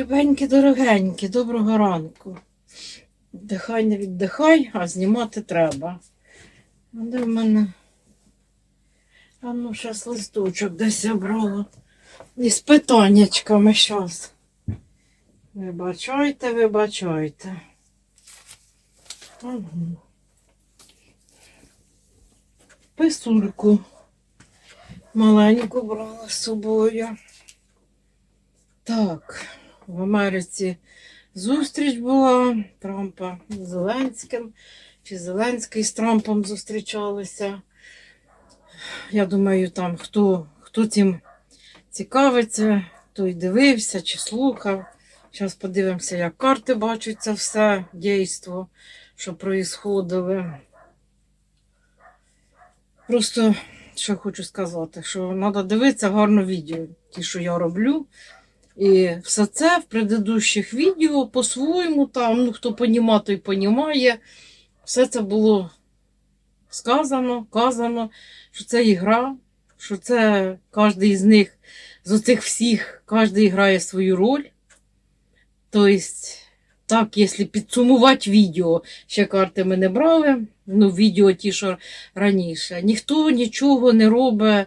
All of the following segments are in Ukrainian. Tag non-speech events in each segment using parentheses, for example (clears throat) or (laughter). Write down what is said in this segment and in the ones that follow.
любенькі, дорогенькі, доброго ранку. Дихай, не віддихай, а знімати треба. А де в мене? А ну, зараз листочок десь я брала. Із питаннячками щас. Вибачайте, вибачайте. Угу. Писульку маленьку брала з собою. Так, в Америці зустріч була Трампа з Зеленським, чи Зеленський з Трампом зустрічалися. Я думаю, там хто, хто цим цікавиться, той дивився чи слухав. Зараз подивимося, як карти бачать це все дійство, що проїсходило. Просто що хочу сказати, що треба дивитися гарно відео, ті, що я роблю. І все це в предыдущих відео по-своєму там, ну хто понімає, той понімає. Все це було сказано, казано, що це ігра, що це кожен із них, з оцих всіх, кожен грає свою роль. Тобто, так, якщо підсумувати відео, ще карти ми не брали, ну, відео ті, що раніше. Ніхто нічого не робить,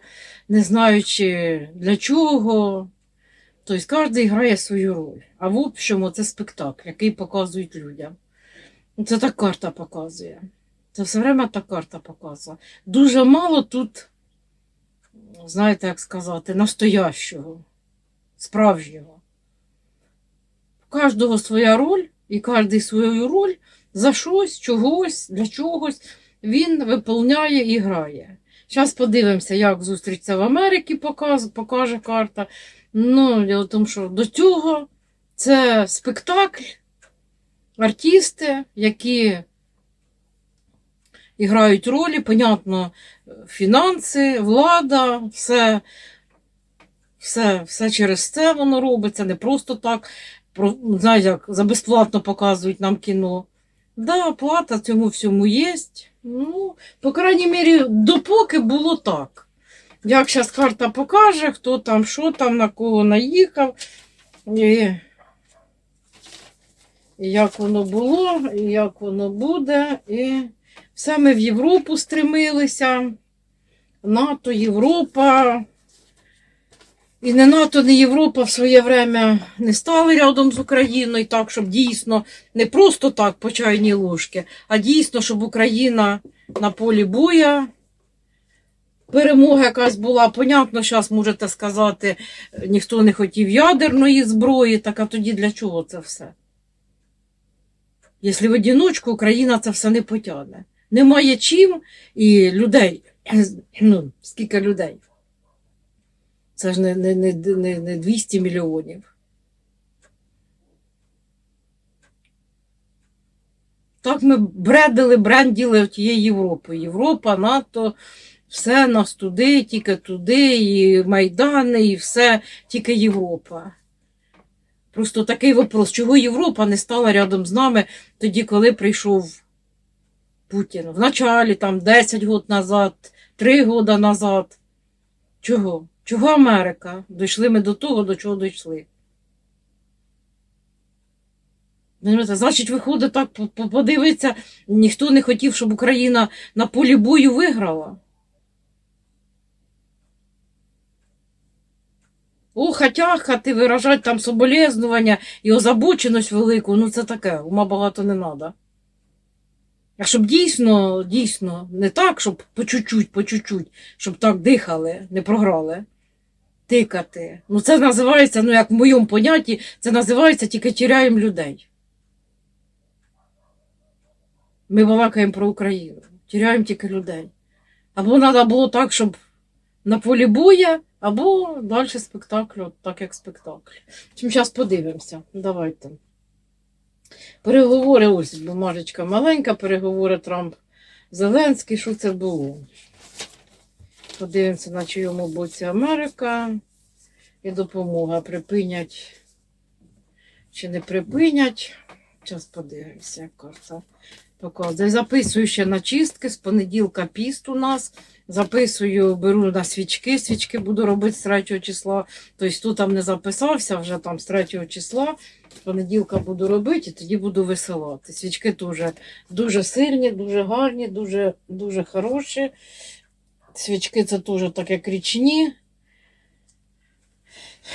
не знаючи для чого. Тобто кожен грає свою роль. А в общому це спектакль, який показують людям. Це так карта показує. Це все время та карта показує. Дуже мало тут, знаєте, як сказати, настоящого, справжнього. У кожного своя роль, і кожен свою роль за щось, чогось, для чогось він виповняє і грає. Зараз подивимося, як зустрічся в Америці показ, покаже карта. Ну, діло в тому, що до цього це спектакль, артисти, які грають ролі, понятно, фінанси, влада, все, все, все через це воно робиться, не просто так. Про, знаєте, як за безплатно показують нам кіно. Да, плата цьому всьому є. Ну, по крайній мірі, допоки було так. Як зараз карта покаже, хто там, що там, на кого наїхав, і, як воно було, і як воно буде. І все ми в Європу стремилися. НАТО, Європа. І не НАТО, не Європа в своє время не стали рядом з Україною, так, щоб дійсно не просто так по чайній ложки, а дійсно, щоб Україна на полі боя перемога якась була. Понятно, зараз можете сказати, ніхто не хотів ядерної зброї, так а тоді для чого це все? Якщо в одиночку Україна це все не потягне. Немає чим і людей, (clears throat) ну, скільки людей? Це ж не, не, не, не, не 200 мільйонів. Так ми бредили, бренділи тією Європою. Європа, НАТО, все нас туди, тільки туди, і Майдани, і все, тільки Європа. Просто такий вопрос, чого Європа не стала рядом з нами тоді, коли прийшов Путін? В началі, там, 10 років назад, 3 роки назад. Чого? Чого Америка? Дійшли ми до того, до чого дійшли. Значить, виходить так, по- по- подивитися, ніхто не хотів, щоб Україна на полі бою виграла. О, хатяхати, виражати там соболезнування і озабоченість велику, ну це таке, ума багато не треба. А щоб дійсно, дійсно, не так, щоб по чуть-чуть, по чуть-чуть, щоб так дихали, не програли, тикати. Ну це називається, ну як в моєму понятті, це називається тільки тіряємо людей. Ми балакаємо про Україну, тіряємо тільки людей. Або треба було так, щоб на полі боя, або далі спектакль, от так як спектакль. Чим зараз подивимося. Давайте. Переговори, ось бумажечка маленька, переговори Трамп Зеленський, що це було? Подивимося, на чийому боці Америка і допомога. Припинять чи не припинять. Зараз подивимося, як карта Показую. Записую ще на чистки, з понеділка піст у нас. Записую, беру на свічки. Свічки буду робити з 3 числа. Тобто хто там не записався, вже там з 3 числа. З понеділка буду робити і тоді буду висилати. Свічки дуже, дуже сильні, дуже гарні, дуже, дуже хороші. Свічки це теж так як річні.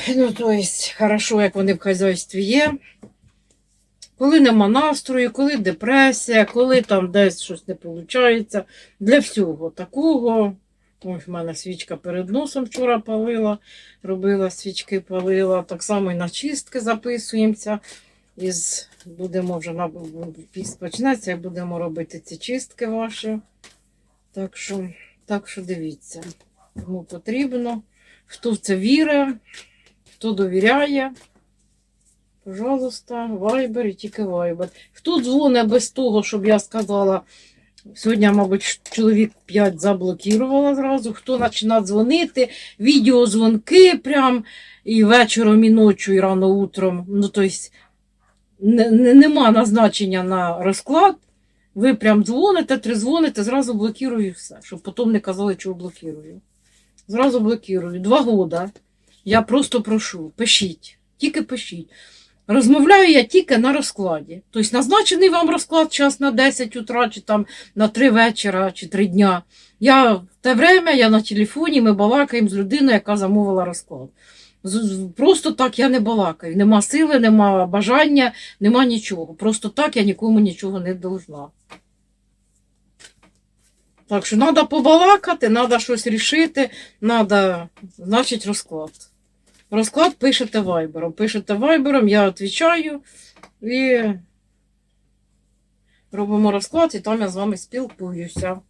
Ну, тобто, хорошо, як вони в хазяйстві є. Коли нема настрою, коли депресія, коли там десь щось не виходить. Для всього такого. Ось в мене свічка перед носом вчора палила, робила свічки, палила. Так само і на чистки записуємося. Із, будемо вже на почнеться і будемо робити ці чистки ваші. Так що, так що дивіться, кому потрібно, хто в це вірить, хто довіряє. Пожалуйста, вайбер і тільки вайбер. Хто дзвонить без того, щоб я сказала, сьогодні, мабуть, чоловік 5 заблокувала зразу, хто починає дзвонити, відеозвонки прям і вечором, і ночі, і рано утром. Ну, тобто, не, не, нема назначення на розклад. Ви прям дзвоните, тризвоните, зразу блокірую все, щоб потім не казали, чого блокірую. Зразу блокірую. Два года. Я просто прошу, пишіть, тільки пишіть. Розмовляю я тільки на розкладі. Тобто назначений вам розклад час на 10 утра, чи там на 3 вечора, чи 3 дня. Я в те время, я на телефоні, ми балакаємо з людиною, яка замовила розклад. Просто так я не балакаю. Нема сили, нема бажання, нема нічого. Просто так я нікому нічого не должна. Так що треба побалакати, треба щось рішити, треба, значить, розклад. Розклад пишете вайбером. Пишете вайбером, я відповідаю і робимо розклад, і там я з вами спілкуюся.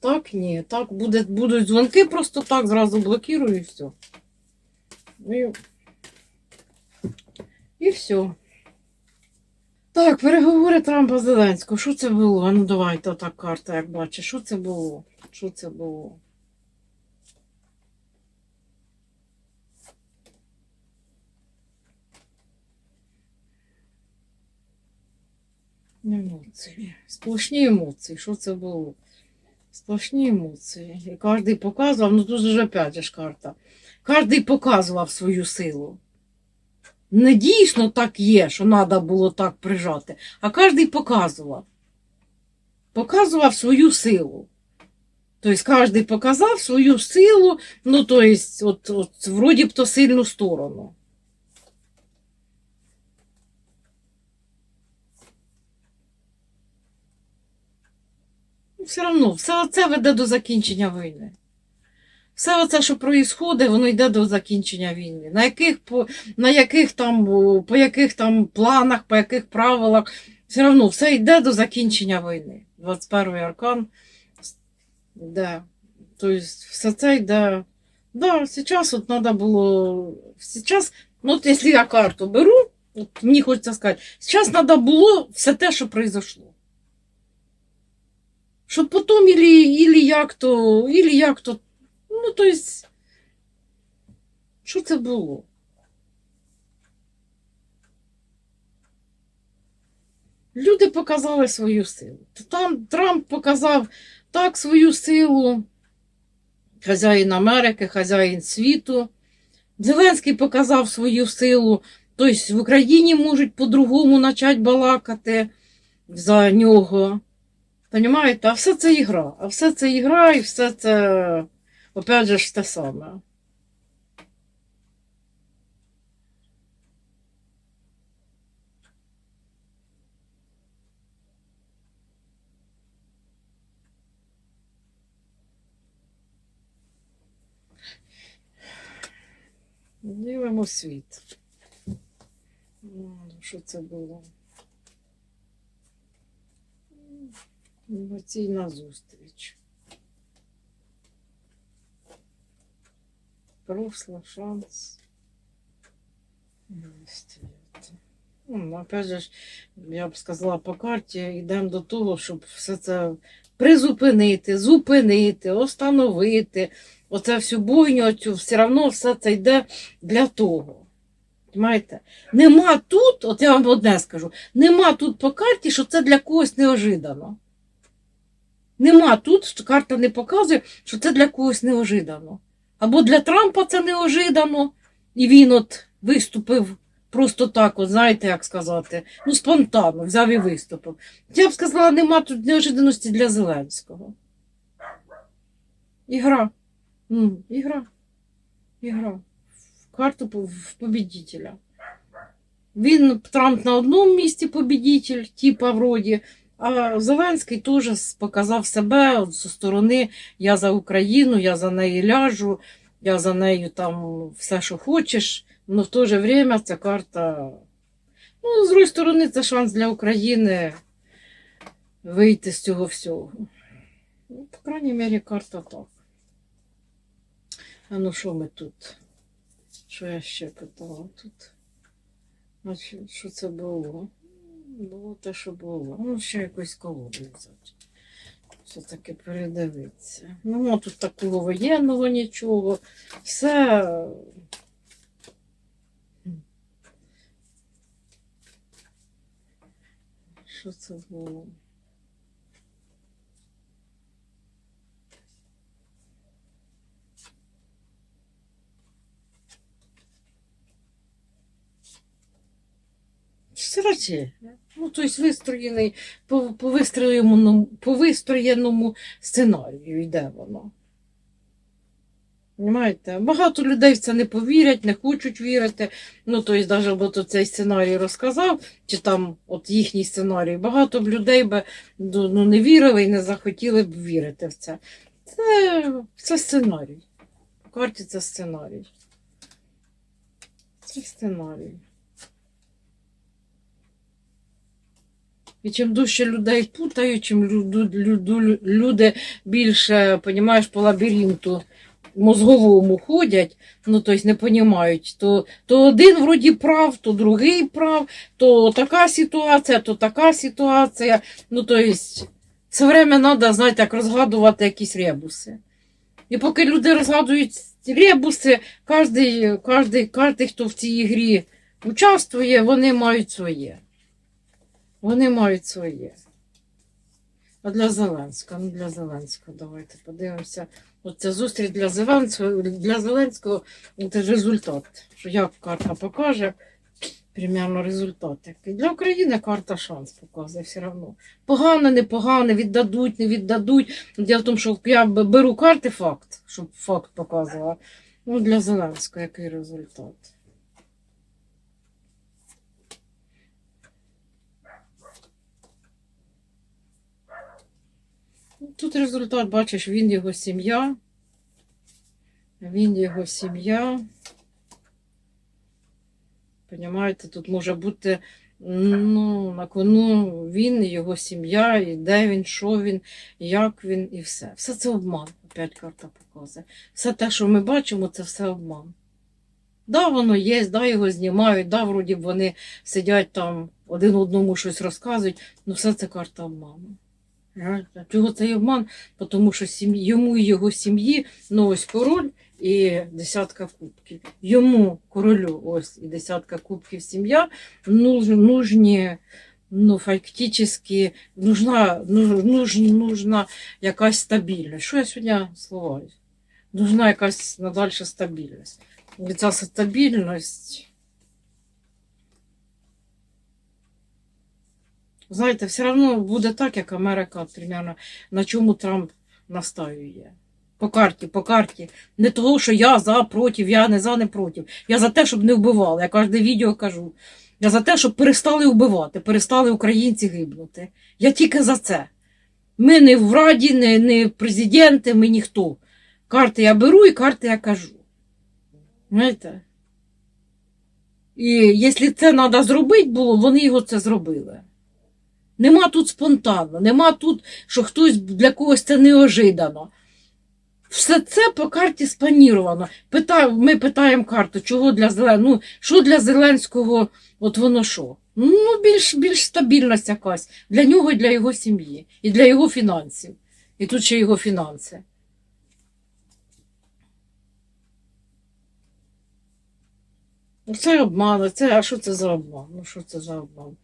Так, ні. Так, буде, будуть дзвонки просто так, зразу блокірую і все. І, і все. Так, переговори Трампа Зеленського. Що це було? А ну давайте так карта, як бачиш. Що це було? Що це було? Емоції. Сплошні емоції. Що це було? Сплошні емоції. І кожен показував, ну тут же опять ж карта. Кожен показував свою силу. Не дійсно так є, що треба було так прижати, а кожен показував. Показував свою силу. Тобто кожен показав свою силу, ну, тобто, от, от, вроді б то сильну сторону. Все одно, все це веде до закінчення війни. Все оце, що проїсходить, воно йде до закінчення війни. На яких, по, на яких там, по яких там планах, по яких правилах, все одно все йде до закінчення війни. 21 й аркан йде. Тобто все це йде. Да, зараз от треба було. Сейчас, ну от якщо я карту беру, от мені хочеться сказати, зараз треба було все те, що произошло. Щоб потім ілі, ілі як то, ілі як то, ну, то есть, що це було? Люди показали свою силу. Там Трамп показав так свою силу, хазяїн Америки, хазяїн світу. Зеленський показав свою силу. Тобто в Україні можуть по-другому почати балакати за нього. Понімаєте? А все це ігра. А все це ігра і все це, опять же, ж те саме. Дивимо світ. Що це було? Емоційна зустріч. Прошло, шанс. Ну, опять же, я б сказала по карті, йдемо до того, щоб все це призупинити, зупинити, остановити. Оце всю бойню, оцю, все одно все це йде для того. Понимаєте? Нема тут, от я вам одне скажу, нема тут по карті, що це для когось неожиданно. Нема тут, карта не показує, що це для когось неожиданно. Або для Трампа це неожиданно, і він от виступив просто так, от, знаєте, як сказати, ну спонтанно взяв і виступив. Я б сказала, нема тут неожиданності для Зеленського. Ігра. Ігра. Ігра. В карту в победителя. Він Трамп на одному місці победитель, типа вроді, а Зеленський теж показав себе зі сторони я за Україну, я за неї ляжу, я за нею там все, що хочеш. Но в то же время ця карта. Ну, з другої сторони, це шанс для України вийти з цього всього. Ну, по крайній мірі, карта так. А ну що ми тут? Що я ще питала тут? Значить, що це було? Було те, що було. Ну, ще якусь колоду взяти. Все таки передивитися. Ну, тут такого воєнного нічого. Все. Що це було? Сирачі. Ну, тобто вистроєний по, по, вистроєному, по вистроєному сценарію йде воно. Понимаєте? Багато людей в це не повірять, не хочуть вірити. Ну, тобто, навіть бо цей сценарій розказав, чи там от їхній сценарій, багато б людей би ну, ну, не вірили і не захотіли б вірити в це. Це, це сценарій. В карті це сценарій. Це сценарій. І чим дужче людей путають, чим люду, люду, люди більше, понімаєш, по лабіринту мозговому ходять, ну тобто не понімають, то, то один вроді прав, то другий прав, то така ситуація, то така ситуація. Ну, тобто, все время треба, знаєте, як розгадувати якісь ребуси. І поки люди розгадують ребуси, кожний, кожний, кожний, хто в цій грі участвує, вони мають своє. Вони мають своє. А для Зеленського, ну для Зеленського, давайте подивимося. Оце зустріч для Зеленського, для Зеленського це результат. Що як карта покаже, примерно результат який. Для України карта шанс показує все одно. Погано, непогано, віддадуть, не віддадуть. Діло в тому, що я беру карти факт, щоб факт показувала. Ну, для Зеленського який результат. Тут результат, бачиш, він його сім'я. Він його сім'я. Понімаєте, тут може бути ну, на кону він, і його сім'я, і де він, що він, як він, і все. Все це обман, опять карта показує. Все те, що ми бачимо, це все обман. Да, воно є, да, його знімають, да, вроді б вони сидять там, один одному щось розказують, але все це карта обману. Чого цей обман? Тому що сім'ї- йому і його сім'ї, ну ось король і десятка кубків. Йому, королю, ось і десятка кубків сім'я, нуж, нужні, ну, фактично, нужна, нуж, нуж, нужна якась стабільність. Що я сьогодні словаю? Нужна якась надальша стабільність. І ця стабільність. Знаєте, все одно буде так, як Америка, примерно, на чому Трамп настаює. По карті, по карті. Не того, що я за, проти, я не за, не проти. Я за те, щоб не вбивали. Я кожне відео кажу. Я за те, щоб перестали вбивати, перестали українці гибнути. Я тільки за це. Ми не в Раді, не, не президенти, ми ніхто. Карти я беру і карти я кажу. Знаєте? І якщо це треба зробити було, вони його це зробили. Нема тут спонтанно, нема тут, що хтось для когось це неожиданно. Все це по карті спланіровано. Ми питаємо карту, чого для Зеленського, ну, що для Зеленського, от воно що? Ну, більш, більш стабільність якась для нього і для його сім'ї, і для його фінансів. І тут ще його фінанси. Ну, Це обман, це, а що це за обман? Ну, що це за обман?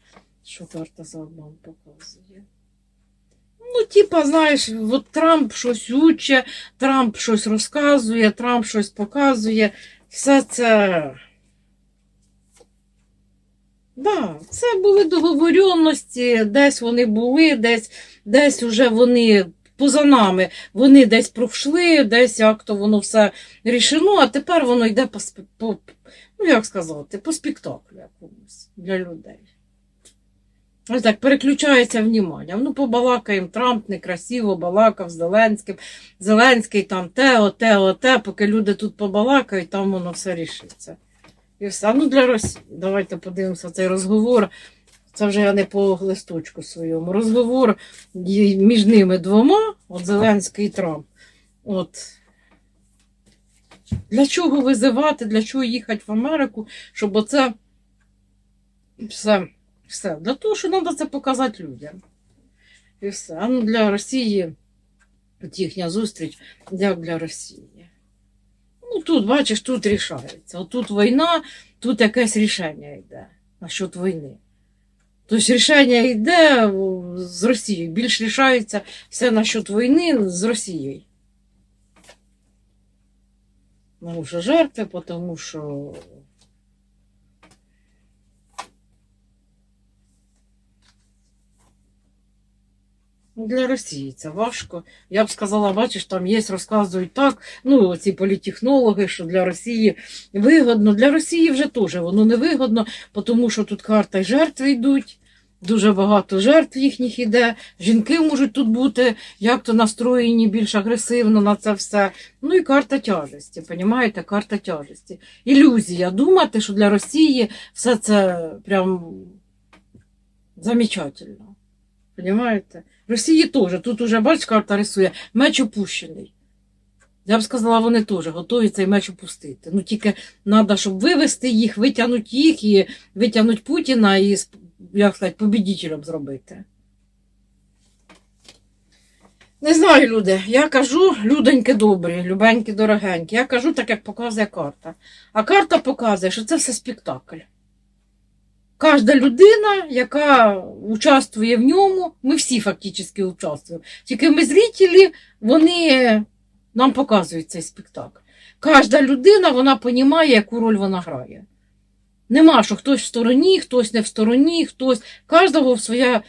Що карта за обман показує? Ну, типа, знаєш, от Трамп щось уче, Трамп щось розказує, Трамп щось показує. Все це. Да, це були договоренності, десь вони були, десь, десь уже вони поза нами, вони десь пройшли, десь як то воно все рішено, а тепер воно йде по, по ну як сказати, по спектаклю якомусь для людей. Ось так переключається внімання. Ну, побалакаємо, Трамп некрасиво балакав з Зеленським. Зеленський там те, оте, оте, поки люди тут побалакають, там воно все рішиться. І все. Ну для Росії. Давайте подивимося цей розговор. Це вже я не по листочку своєму. Розговор між ними двома, от Зеленський і Трамп. От. Для чого визивати, для чого їхати в Америку, щоб оце все. Все. Для того, що треба це показати людям. І все. А ну для Росії їхня зустріч як для Росії. Ну тут, бачиш, тут рішається. От тут війна, тут якесь рішення йде насчет війни. Тобто рішення йде з Росією. Більш рішається все насчет війни з Росією. Тому що жертви, тому що Для Росії це важко. Я б сказала, бачиш, там є, розказують так. Ну, ці політехнологи, що для Росії вигодно. Для Росії вже теж воно не вигодно, тому що тут карта й жертви йдуть. Дуже багато жертв їхніх іде. Жінки можуть тут бути як то настроєні більш агресивно на це все. Ну і карта тяжесті, понімаєте? Карта тяжесті. Ілюзія. Думати, що для Росії все це прям замечательно. Понімаєте? Росії теж. Тут уже, бач, карта рисує, меч опущений. Я б сказала, вони теж готові цей меч опустити. Ну тільки треба, щоб вивести їх, витягнути їх і витягнути Путіна і, як сказати, побідітелем зробити. Не знаю, люди. Я кажу, людоньки добрі, любенькі, дорогенькі. Я кажу так, як показує карта. А карта показує, що це все спектакль. Кожна людина, яка участвує в ньому, ми всі фактично участвуємо. Тільки ми зрителі, вони нам показують цей спектакль. Кожна людина, вона розуміє, яку роль вона грає. Нема, що хтось в стороні, хтось не в стороні, хтось. Кожного в своя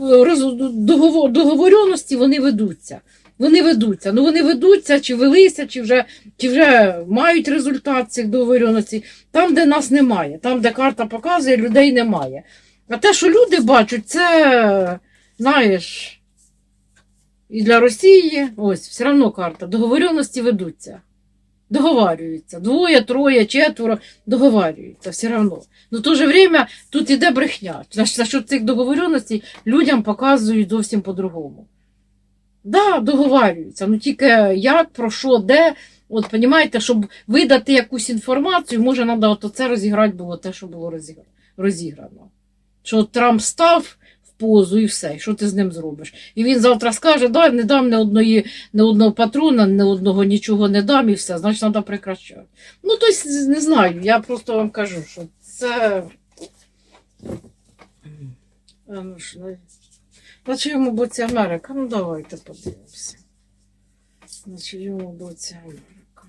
роз- договор, договоренності вони ведуться. Вони ведуться. Ну вони ведуться, чи велися, чи вже, чи вже мають результат цих договоренностей. Там, де нас немає, там, де карта показує, людей немає. А те, що люди бачать, це, знаєш, і для Росії, ось, все одно карта, договоренності ведуться. Договарюються. Двоє, троє, четверо договарюються все одно. Ну, в то же время тут іде брехня. За що цих договоренностей людям показують зовсім по-другому. Да, договарюються. Ну тільки як, про що, де. От, понімаєте, щоб видати якусь інформацію, може, треба от це розіграти було те, що було розіграно. Що Трамп став в позу і все, і що ти з ним зробиш? І він завтра скаже, да, не дам ні, одної, ні одного патрона, ні одного нічого не дам і все, значить треба прекращати. Ну, тобто, не знаю, я просто вам кажу, що це. На чиєму боці Америка? Ну давайте подивимося. На чиєму боці Америка.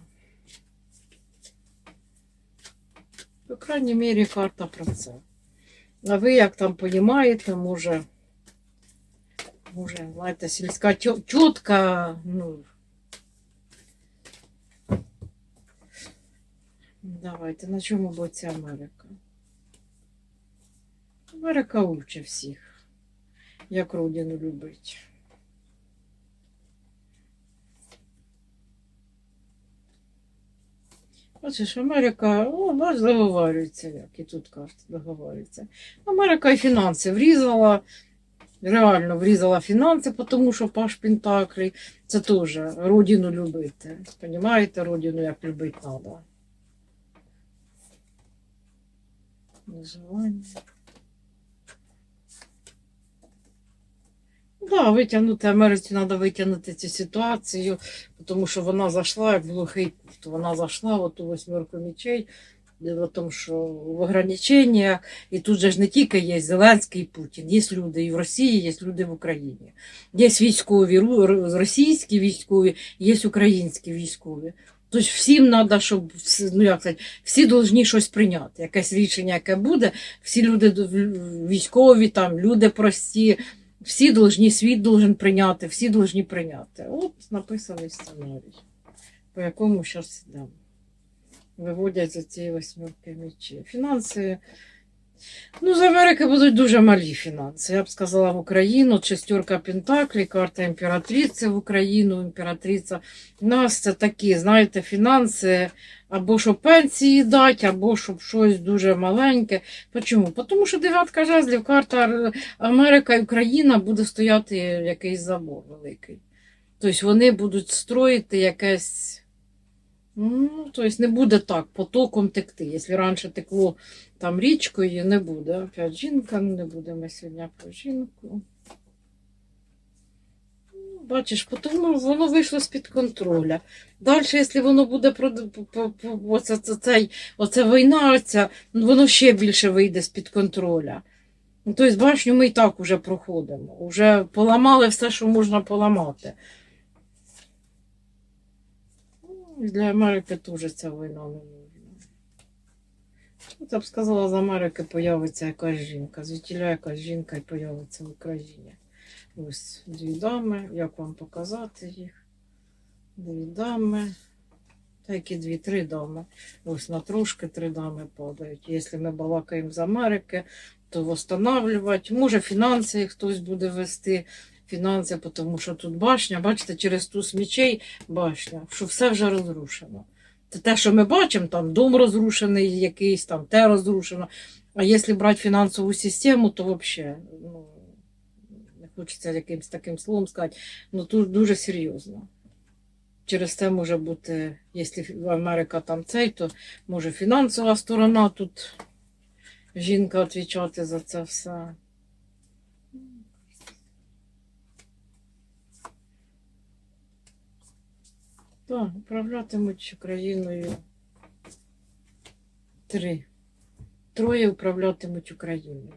По крайній мірі карта про це. А ви як там понімаєте, може, може, знаєте, сільська тітка, ну. Давайте, на чому боці Америка? Америка уче всіх, як родину любить. Бачиш, Америка, о, бач, договорюється, як і тут карта договорюється. Америка і фінанси врізала, реально врізала фінанси, тому що Паш Пентаклі це теж родину любити. Понімаєте, родину як любити треба. Наживання. Да, витягнути Америці треба витягнути цю ситуацію, тому що вона зайшла, як глухий кут. Вона зайшла, от у восьмерку мічей, в тому, що в ограниченнях, і тут же ж не тільки є Зеленський і Путін, є люди і в Росії, є люди в Україні. Є військові, російські військові, є українські військові. Тобто всім треба, щоб ну як сказати, всі повинні щось прийняти. Якесь рішення, яке буде, всі люди військові, там, люди прості, всі должні, світ должен прийняти, всі должні прийняти. От написаний сценарій, по якому зараз йдемо. Виводять за цієї восьмерки мечі. Фінанси. Ну, з Америки будуть дуже малі фінанси. Я б сказала в Україну, шестерка Пентаклі, карта імператриці в Україну, імператриця. У нас це такі, знаєте, фінанси, або щоб пенсії дати, або щоб щось дуже маленьке. Чому? Тому що дев'ятка жезлів, карта Америка і Україна буде стояти якийсь забор великий. Тобто вони будуть строїти якесь. Ну, тобто не буде так, потоком текти. Якщо раніше текло там річкою, не буде. Опять жінка, не будемо сьогодні про жінку. Бачиш, тому воно вийшло з-під контроля. Далі, якщо воно буде оце, цей, оце війна, оця, ну, воно ще більше вийде з-під контроля. Ну, тобто башню ми і так уже проходимо. Уже поламали все, що можна поламати. Ну, Для Америки теж ця війна не нужна. Я б сказала, з Америки появиться якась жінка. Звідтіля якась жінка і появиться в Україні. Ось дві дами. Як вам показати їх? Дві дами. Та які дві, три дами. Ось на трошки три дами падають. Якщо ми балакаємо з Америки, то восстанавливати. Може, фінанси хтось буде вести. Фінанси, тому що тут башня, бачите, через туз мічей башня, що все вже розрушено. Це те, що ми бачимо, там дом розрушений якийсь, там те розрушено. А якщо брати фінансову систему, то взагалі, ну, хочеться якимось таким словом сказати, ну тут дуже серйозно. Через це може бути, якщо Америка там цей, то може фінансова сторона тут жінка відповідати за це все. Так, управлятимуть Україною три. Троє управлятимуть Україною.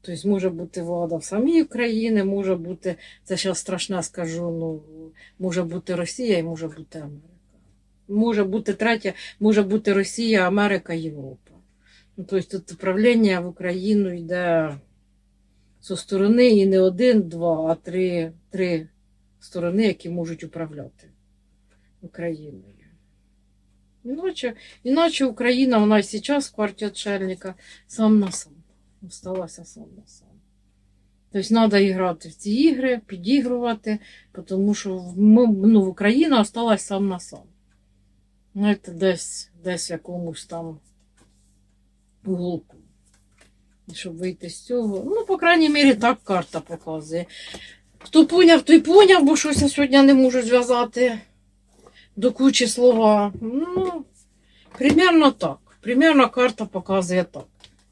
Тобто може бути влада в самій Україні, може бути, це зараз страшне скажу, ну, може бути Росія і може бути Америка. Може бути третя, може бути Росія, Америка, Європа. Ну, тобто тут управління в Україну йде зі сторони і не один, два, а три, три сторони, які можуть управляти. Україною. Іначе, іначе Україна, вона і зараз в кварті отшельника сам на сам. Осталася сам на сам. Тобто треба грати в ці ігри, підігрувати, тому що ми, ну, Україна осталась сам на сам. Знаєте, десь, десь в якомусь там уголку. Щоб вийти з цього. Ну, по крайній мірі, так карта показує. Хто поняв, той поняв, бо щось я сьогодні не можу зв'язати до кучі слова. Ну, примерно так. Примерно карта показує так.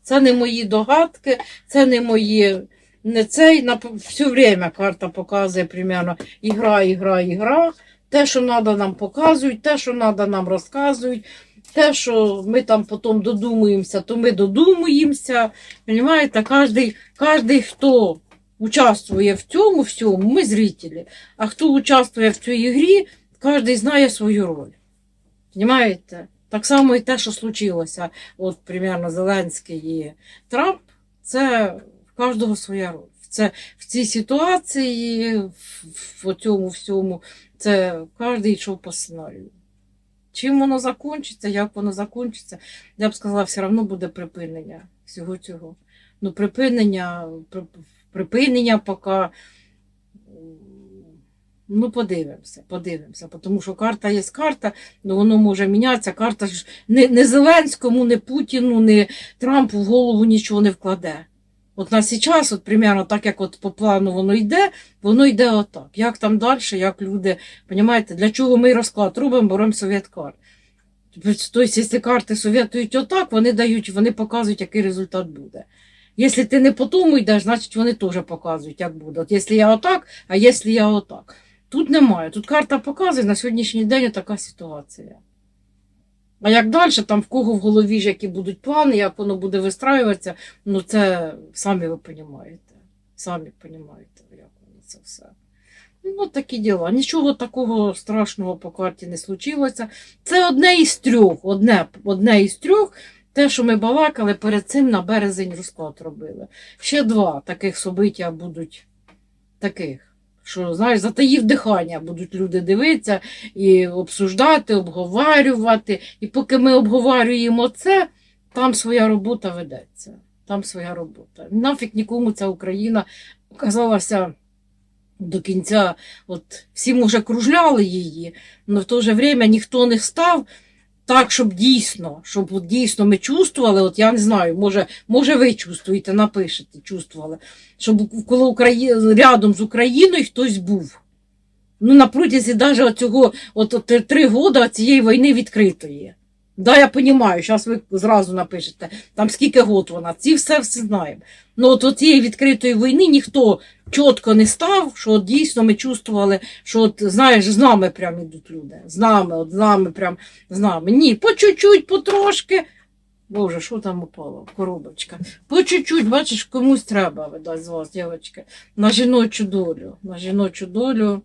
Це не мої догадки, це не мої. Не цей на все время карта показує примерно ігра, ігра, ігра. Те, що треба, нам показують, те, що треба, нам розказують. Те, що ми там потім додумуємося, то ми додумуємося. Понимаєте, кожний, кожний, хто участвує в цьому всьому, ми зрителі. А хто участвує в цій грі, кожен знає свою роль. Понимаєте? Так само і те, що случилося, от примерно Зеленський і Трамп, це в кожного своя роль. Це в цій ситуації, в, цьому всьому, це кожен йшов по сценарію. Чим воно закінчиться, як воно закінчиться, я б сказала, все одно буде припинення всього цього. Ну, припинення, при- припинення поки. Ну, подивимося, подивимося, тому що карта є карта, ну воно може мінятися. Карта ж не, не Зеленському, не Путіну, не Трампу в голову нічого не вкладе. От на зараз, от примерно так, як от по плану воно йде, воно йде отак. Як там далі, як люди, розумієте, для чого ми розклад робимо, беремо совєт карт. Тобто, якщо карти совєтують отак, вони дають, вони показують, який результат буде. Якщо ти не по тому йдеш, значить вони теж показують, як буде. От якщо я отак, а якщо я отак. Тут немає. Тут карта показує на сьогоднішній день така ситуація. А як далі, там в кого в голові ж які будуть плани, як воно буде вистраюватися, ну це самі ви розумієте. Самі розумієте, як воно це все. Ну, такі діла. Нічого такого страшного по карті не случилося. Це одне із трьох. Одне, одне із трьох. Те, що ми балакали, перед цим на березень розклад робили. Ще два таких собиття будуть таких. Що, знаєш, затаїв дихання, будуть люди дивитися і обсуждати, обговорювати. І поки ми обговорюємо це, там своя робота ведеться. Там своя робота. Нафіг нікому ця Україна оказалася до кінця. От всі, може, кружляли її, але в то же время ніхто не став так, щоб дійсно, щоб дійсно ми чувствували, от я не знаю, може, може ви чувствуєте, напишете, чувствували, щоб коли Украї... рядом з Україною хтось був. Ну, на протязі навіть цього от, от, три- года цієї війни відкритої. Да, я розумію, зараз ви зразу напишете, там скільки год вона, ці все все знаємо. Ну от, цієї відкритої війни ніхто чітко не став, що от дійсно ми чувствували, що от, знаєш, з нами прям ідуть люди. З нами, от з нами, прям з нами. Ні, по чуть-чуть, потрошки. Боже, що там упало? Коробочка. По чуть-чуть, бачиш, комусь треба, видать, з вас, дівчатки, на жіночу долю. На жіночу долю.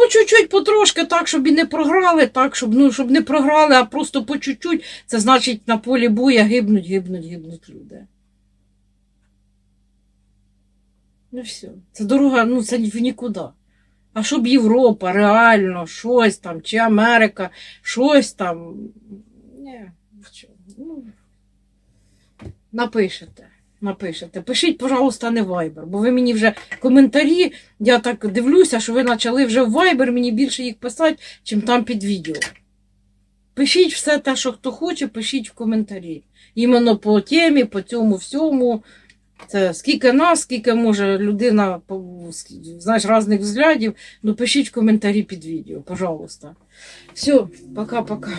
По чуть-чуть, потрошки, так, щоб і не програли, так, щоб, ну, щоб не програли, а просто по чуть-чуть. Це значить на полі боя гибнуть, гибнуть, гибнуть люди. Ну все. Це дорога, ну це в нікуди. А щоб Європа, реально, щось там, чи Америка, щось там. Ні, нічого. Ну, напишете. Напишете. Пишіть, пожалуйста, не Viber, бо ви мені вже коментарі, я так дивлюся, що ви почали вже в Viber мені більше їх писати, чим там під відео. Пишіть все те, що хто хоче, пишіть в коментарі. Іменно по темі, по цьому всьому. Це скільки нас, скільки може людина, знаєш, різних взглядів. Ну, пишіть в коментарі під відео, пожалуйста. Все, пока-пока.